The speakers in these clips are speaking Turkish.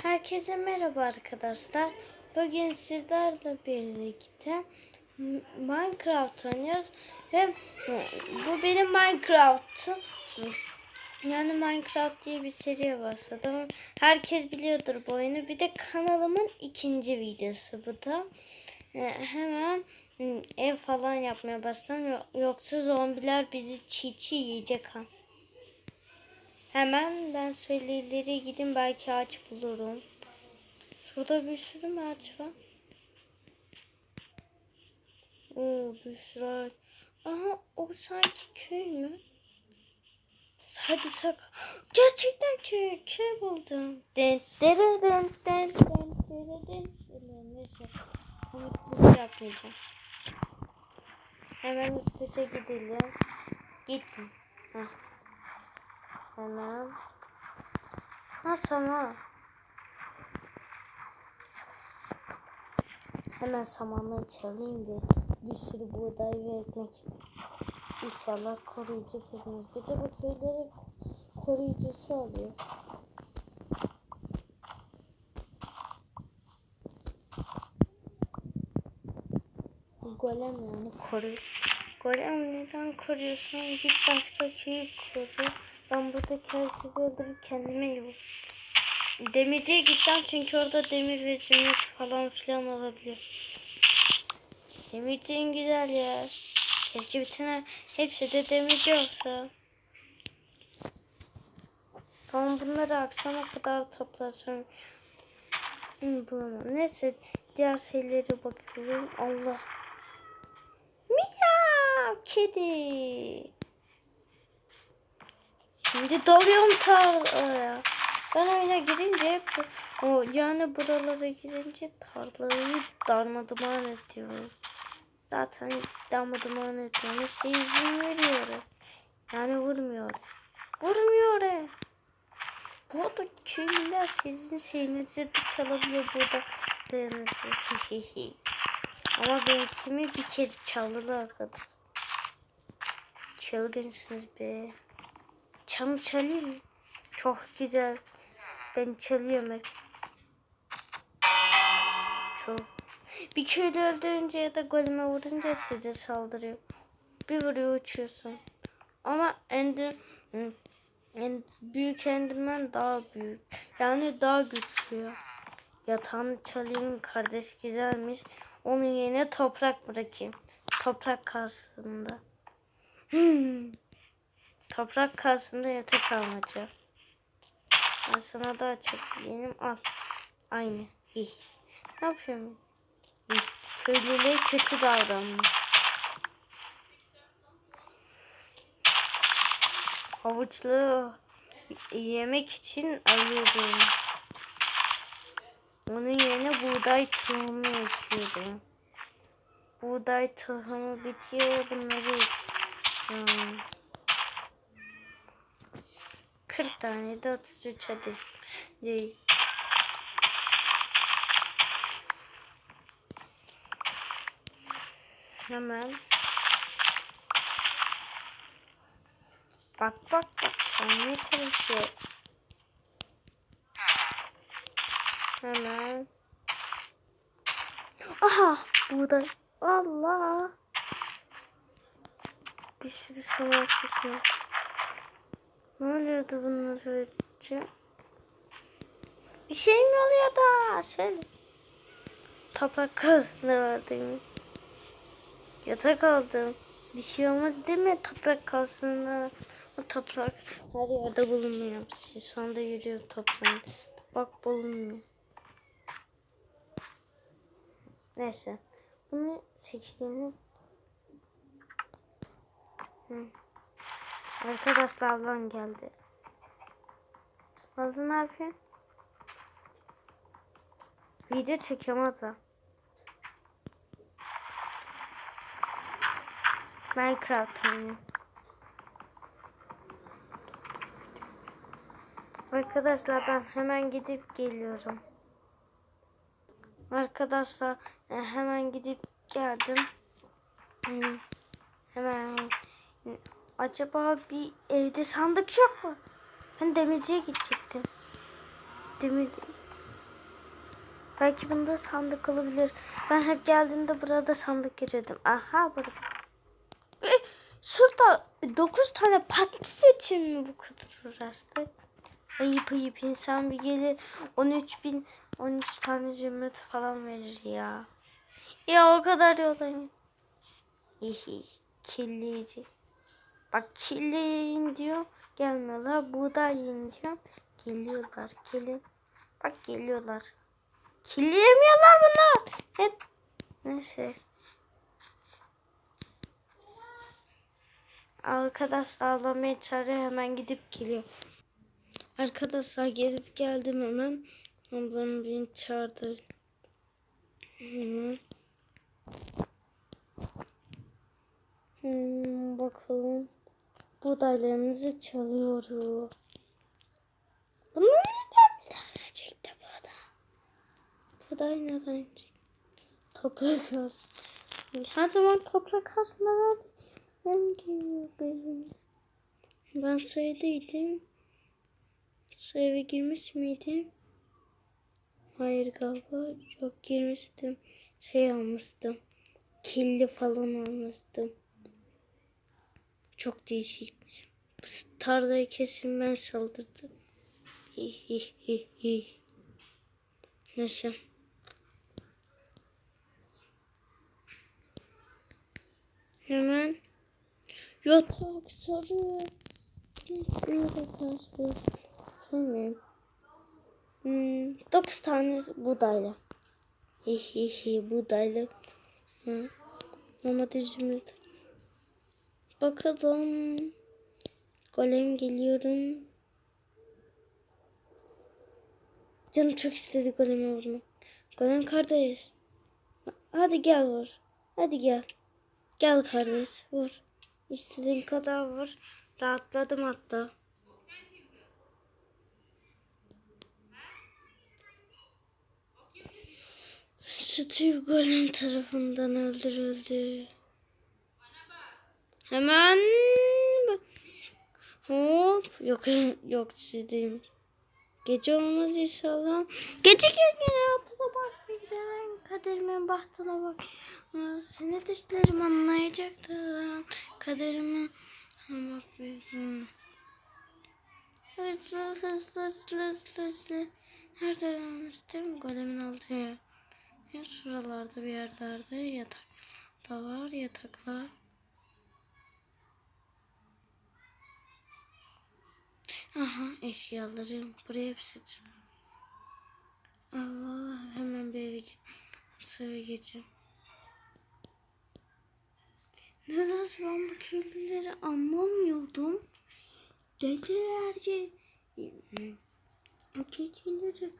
Herkese merhaba arkadaşlar. Bugün sizlerle birlikte Minecraft oynuyoruz ve bu benim Minecraft'ım. Yani Minecraft diye bir seriye başladım. Herkes biliyordur bu oyunu. Bir de kanalımın ikinci videosu bu da. Ee, Hemen ev falan yapmaya başladım. Yo- Yoksa zombiler bizi çiğ yiyecek ha. Hemen ben şöyle ileri gideyim belki ağaç bulurum. Şurada bir sürü mü ağaç var? Oo bir sürü ağaç. Aha o sanki köy mü? Hadi sak. Gerçekten köy. Köy buldum. Den dere den den den dere den. Neyse. Komiklik yapmayacağım. Hemen hızlıca gidelim. Gitme. Heh. Hemen. Nasıl ama? Hemen samanlığı çalayım da bir sürü buğday ve ekmek. İnşallah koruyucu kızmaz. Bir de bu köyleri koruyucusu oluyor. Golem yani koru. Golem neden koruyorsun? Git başka köyü koru. Ben buradaki herkesi öldürüp kendime yok. Demirciye gideceğim çünkü orada demir ve zümrüt falan filan olabilir. Demirciğin güzel ya. Keşke bütün hepsi de demirci olsa. Tamam bunları akşama kadar toplasam bulamam. Neyse diğer şeylere bakıyorum. Allah. Miyav kedi. Şimdi dalıyorum tarlaya. Ben oyuna girince o yani buralara girince tarlayı darmaduman ediyorum. Zaten darmaduman etmeme şey izin veriyor. Yani vurmuyor. Vurmuyor. Bu arada köylüler sizin şeyinizi de çalabiliyor burada. Dayanırsın. Ama benimkimi bir kere çaldılar kadar. Çılgınsınız be. Çam çalayım? Çok güzel. Ben çalıyorum hep. Çok. Bir köylü öldürünce ya da goleme vurunca size saldırıyor. Bir vuruyor uçuyorsun. Ama ender, en büyük enderman daha büyük. Yani daha güçlü. ya. Yatağını çalayım kardeş güzelmiş. Onun yerine toprak bırakayım. Toprak karşısında. Hmm. Toprak karşısında yatak almaca. Ben sana daha çok yenim al. Aynı. İyi. Ne yapıyorum? İyi. Köylülüğe kötü davranma. Havuçlu yemek için alıyorum. Onun yerine buğday tohumu ekiyorum. Buğday tohumu bitiyor bunları ekiyorum. 40 tane de 33 adet değil. Hemen. Bak bak bak çalmaya çalışıyor. Hemen. Aha buğday. Allah. Bir sürü sana sıkıyor. Ne oluyordu bunlar önce? Bir şey mi oluyor da? Söyle. Toprak kız ne vardı mı? Yatak aldım. Bir şey olmaz değil mi toprak kalsın O toprak her yerde bulunmuyor. Şu anda yürüyor toprağın. Bak bulunmuyor. Neyse. Bunu seçtiğiniz Hı. Arkadaşlar ablam geldi. Nazlı ne yapıyor? Video çekiyorum abla. Minecraft oynuyor. Arkadaşlar ben hemen gidip geliyorum. Arkadaşlar e, hemen gidip geldim. Hemen acaba bir evde sandık yok mu? Ben demirciye gidecektim. Demir Belki bunda sandık olabilir. Ben hep geldiğimde burada sandık görüyordum. Aha burada. E, şurada 9 tane patates için mi bu kadar uğraştık? Ayıp ayıp insan bir gelir 13 bin 13 tane zümrüt falan verir ya. Ya o kadar yolayım. Hihi kirleyici. Bak kirleyin diyor gelmiyorlar. Buğday yiyin diyor. Geliyorlar gelin. Bak geliyorlar. Kirleyemiyorlar bunlar. Hep neyse. Arkadaşlar ağlamaya çağırıyor hemen gidip geliyor. Arkadaşlar gelip geldim hemen. Ablam beni çağırdı. Hemen. Hmm, bakalım. Buğdaylarımızı çalıyoruz. Bunlar neden bir tane çekti bu da? Buğday neden çekti? Toprak az. Her zaman toprak aslında verdi. Ben geliyorum. Ben sayıdaydım. Su eve girmiş miydim? Hayır galiba. Yok girmiştim. Şey almıştım. Killi falan almıştım. Çok değişik. Bu tarlayı kesin ben saldırdım. Hi hi hi hi. Neyse. Hemen yatak sarı. Böyle karşı. Sevmiyorum. Hmm, 9 tane buğdayla. Hi hi hi buğdayla. Hı. Ama zümrüt. Bakalım. Golem geliyorum. Canım çok istedi goleme vurmak. Golem kardeş. Hadi gel vur. Hadi gel. Gel kardeş vur. İstediğin kadar vur. Rahatladım hatta. Steve Golem tarafından öldürüldü. Hemen. Hop yok yok sizin. Gece olmaz inşallah. Gece gene altına bak bir gidelim. Kaderimin bahtına bak. Seni dişlerim anlayacaktı. Kaderimi bak hı. Hızlı hızlı hızlı hızlı hızlı. Nerede almıştım? Golemin altı ya. Ya şuralarda bir yerlerde yatak da var yataklar. Aha eşyalarım buraya hepsi. Allah hemen bir eve gir. Eve geçeceğim. Nedense ben bu köylüleri anlamıyordum. Dediler ki keçileri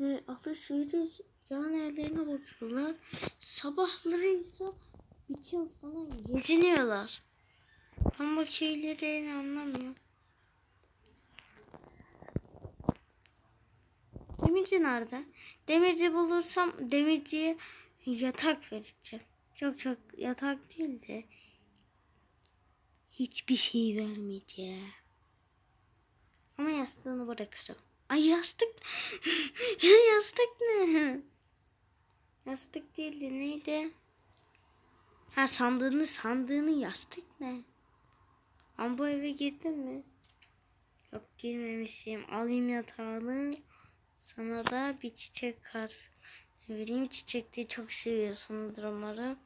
e, alışveriş yani ellerine bakıyorlar. Sabahları ise biçim falan geziniyorlar. Bu köylüleri anlamıyorum. Demirci nerede? Demirci bulursam demirciye yatak vereceğim. Çok çok yatak değil de hiçbir şey vermeyeceğim. Ama yastığını bırakırım. Ay yastık. yastık ne? Yastık değildi neydi? Ha sandığını sandığını yastık ne? Ama bu eve girdin mi? Yok girmemişim. Alayım yatağını. Sana da bir çiçek kar vereyim. Çiçekleri çok seviyorsunuz umarım.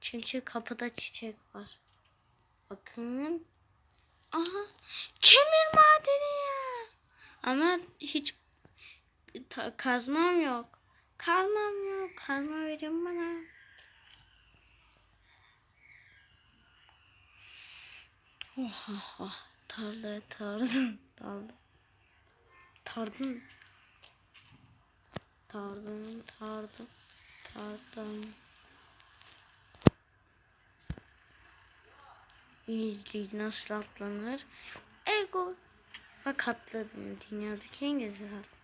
Çünkü kapıda çiçek var. Bakın. Aha kemir madeni ya. Ama hiç kazmam yok. Kazmam yok. Kazma verin bana. Oha oh, tarla tardım tardım tardım tardım tardım tardım İzleyin nasıl atlanır. Ego. Bak atladım. Dünyadaki en güzel atladım.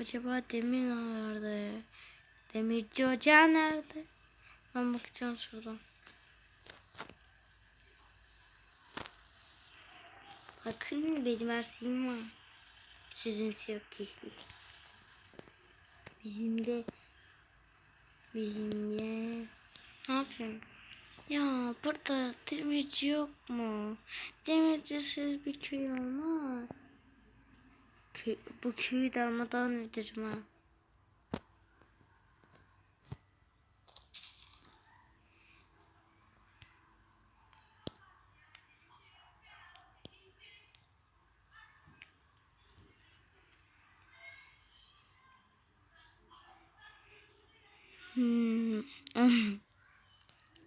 Acaba demir nerede? Demirci ocağı nerede? Ben bakacağım şuradan. Bakın benim her şeyim var. Sizinki yok ki. Bizim de bizim de ne yapıyorum? Ya burada demirci yok mu? Demircisiz bir köy olmaz. Kö bu köyü darmadan ederim ha.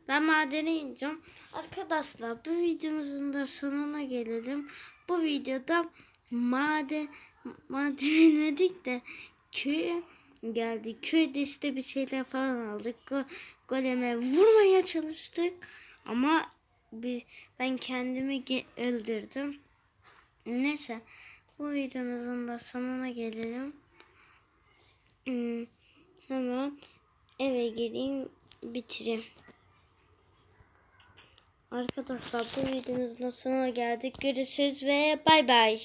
Ben madene ineceğim. Arkadaşlar bu videomuzun da sonuna gelelim. Bu videoda maden maden inmedik de köye geldik. Köyde işte bir şeyler falan aldık. Go, goleme vurmaya çalıştık. Ama bir, ben kendimi öldürdüm. Neyse bu videomuzun da sonuna gelelim. Hmm, hemen eve geleyim bitireyim. Arkadaşlar bu videomuzun sonuna geldik. Görüşürüz ve bay bay.